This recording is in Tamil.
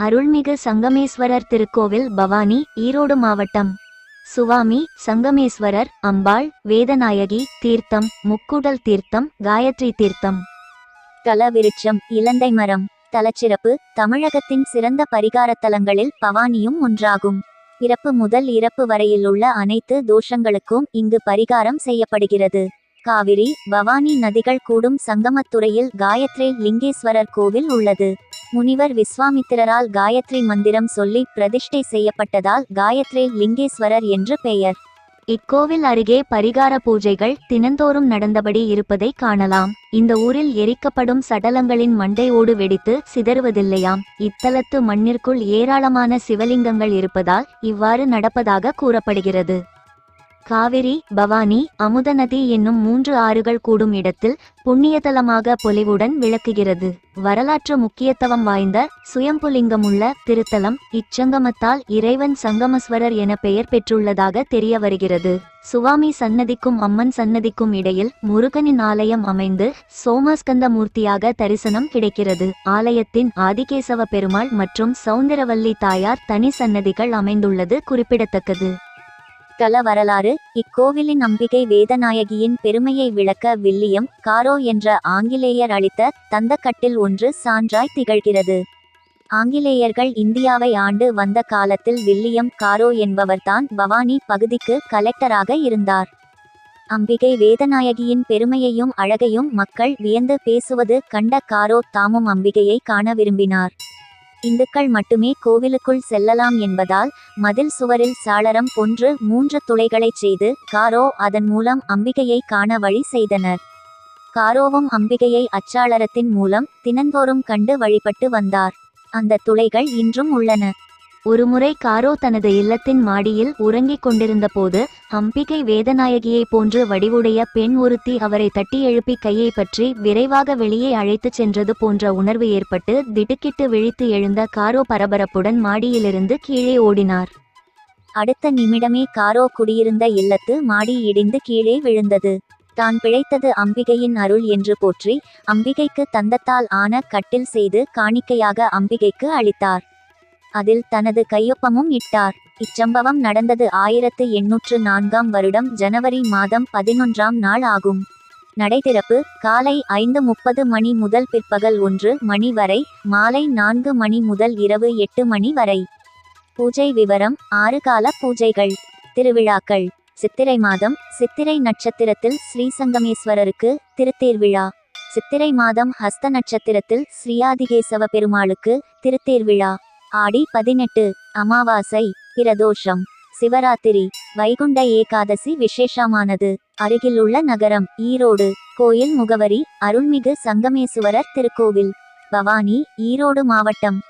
அருள்மிகு சங்கமேஸ்வரர் திருக்கோவில் பவானி ஈரோடு மாவட்டம். சுவாமி சங்கமேஸ்வரர் அம்பாள் வேதநாயகி தீர்த்தம் முக்குடல் தீர்த்தம் காயத்ரி தீர்த்தம். தலவிருட்சம் இலந்தை மரம். தலச்சிறப்பு தமிழகத்தின் சிறந்த பரிகாரத் தலங்களில் பவானியும் ஒன்றாகும். இறப்பு முதல் இறப்பு வரையிலுள்ள அனைத்து தோஷங்களுக்கும் இங்கு பரிகாரம் செய்யப்படுகிறது. காவிரி பவானி நதிகள் கூடும் சங்கமத்துறையில் காயத்ரி லிங்கேஸ்வரர் கோவில் உள்ளது. முனிவர் விஸ்வாமித்திரரால் காயத்ரி மந்திரம் சொல்லி பிரதிஷ்டை செய்யப்பட்டதால் காயத்ரி லிங்கேஸ்வரர் என்று பெயர். இக்கோவில் அருகே பரிகார பூஜைகள் தினந்தோறும் நடந்தபடி இருப்பதை காணலாம். இந்த ஊரில் எரிக்கப்படும் சடலங்களின் மண்டையோடு வெடித்து சிதறுவதில்லையாம். இத்தலத்து மண்ணிற்குள் ஏராளமான சிவலிங்கங்கள் இருப்பதால் இவ்வாறு நடப்பதாக கூறப்படுகிறது. காவிரி பவானி அமுதநதி என்னும் மூன்று ஆறுகள் கூடும் இடத்தில் புண்ணியதலமாக பொலிவுடன் விளக்குகிறது. வரலாற்று முக்கியத்துவம் வாய்ந்த சுயம்புலிங்கமுள்ள திருத்தலம் இச்சங்கமத்தால் இறைவன் சங்கமஸ்வரர் என பெயர் பெற்றுள்ளதாக தெரிய வருகிறது. சுவாமி சன்னதிக்கும் அம்மன் சன்னதிக்கும் இடையில் முருகனின் ஆலயம் அமைந்து சோமஸ்கந்த மூர்த்தியாக தரிசனம் கிடைக்கிறது. ஆலயத்தின் ஆதிகேசவ பெருமாள் மற்றும் சௌந்தரவல்லி தாயார் தனி சன்னதிகள் அமைந்துள்ளது குறிப்பிடத்தக்கது. தல வரலாறு இக்கோவிலின் அம்பிகை வேதநாயகியின் பெருமையை விளக்க வில்லியம் காரோ என்ற ஆங்கிலேயர் அளித்த தந்தக்கட்டில் ஒன்று சான்றாய் திகழ்கிறது. ஆங்கிலேயர்கள் இந்தியாவை ஆண்டு வந்த காலத்தில் வில்லியம் காரோ என்பவர்தான் பவானி பகுதிக்கு கலெக்டராக இருந்தார். அம்பிகை வேதநாயகியின் பெருமையையும் அழகையும் மக்கள் வியந்து பேசுவது கண்ட காரோ தாமும் அம்பிகையை காண விரும்பினார். இந்துக்கள் மட்டுமே கோவிலுக்குள் செல்லலாம் என்பதால் மதில் சுவரில் சாளரம் போன்று மூன்று துளைகளைச் செய்து காரோ அதன் மூலம் அம்பிகையை காண வழி செய்தனர். காரோவும் அம்பிகையை அச்சாளரத்தின் மூலம் தினந்தோறும் கண்டு வழிபட்டு வந்தார். அந்த துளைகள் இன்றும் உள்ளன. ஒருமுறை காரோ தனது இல்லத்தின் மாடியில் உறங்கிக் கொண்டிருந்த போது அம்பிகை வேதநாயகியை போன்று வடிவுடைய பெண் ஒருத்தி அவரை தட்டி எழுப்பி கையை பற்றி விரைவாக வெளியே அழைத்துச் சென்றது போன்ற உணர்வு ஏற்பட்டு திடுக்கிட்டு விழித்து எழுந்த காரோ பரபரப்புடன் மாடியிலிருந்து கீழே ஓடினார். அடுத்த நிமிடமே காரோ குடியிருந்த இல்லத்து மாடி இடிந்து கீழே விழுந்தது. தான் பிழைத்தது அம்பிகையின் அருள் என்று போற்றி அம்பிகைக்கு தந்தத்தால் ஆன கட்டில் செய்து காணிக்கையாக அம்பிகைக்கு அளித்தார். அதில் தனது கையொப்பமும் இட்டார். இச்சம்பவம் நடந்தது ஆயிரத்து எண்ணூற்று நான்காம் வருடம் ஜனவரி மாதம் பதினொன்றாம் நாள் ஆகும். நடைதிறப்பு காலை ஐந்து முப்பது மணி முதல் பிற்பகல் ஒன்று மணி வரை மாலை நான்கு மணி முதல் இரவு எட்டு மணி வரை. பூஜை விவரம் ஆறு கால பூஜைகள். திருவிழாக்கள். சித்திரை மாதம் சித்திரை நட்சத்திரத்தில் ஸ்ரீசங்கமேஸ்வரருக்கு திருத்தேர் விழா சித்திரை மாதம் ஹஸ்த நட்சத்திரத்தில் ஸ்ரீயாதிகேசவ பெருமாளுக்கு திருத்தேர் விழா ஆடி பதினெட்டு அமாவாசை பிரதோஷம் சிவராத்திரி வைகுண்ட ஏகாதசி விசேஷமானது. அருகிலுள்ள நகரம் ஈரோடு கோயில் முகவரி அருள்மிகு சங்கமேசுவரர் திருக்கோவில். பவானி ஈரோடு மாவட்டம்.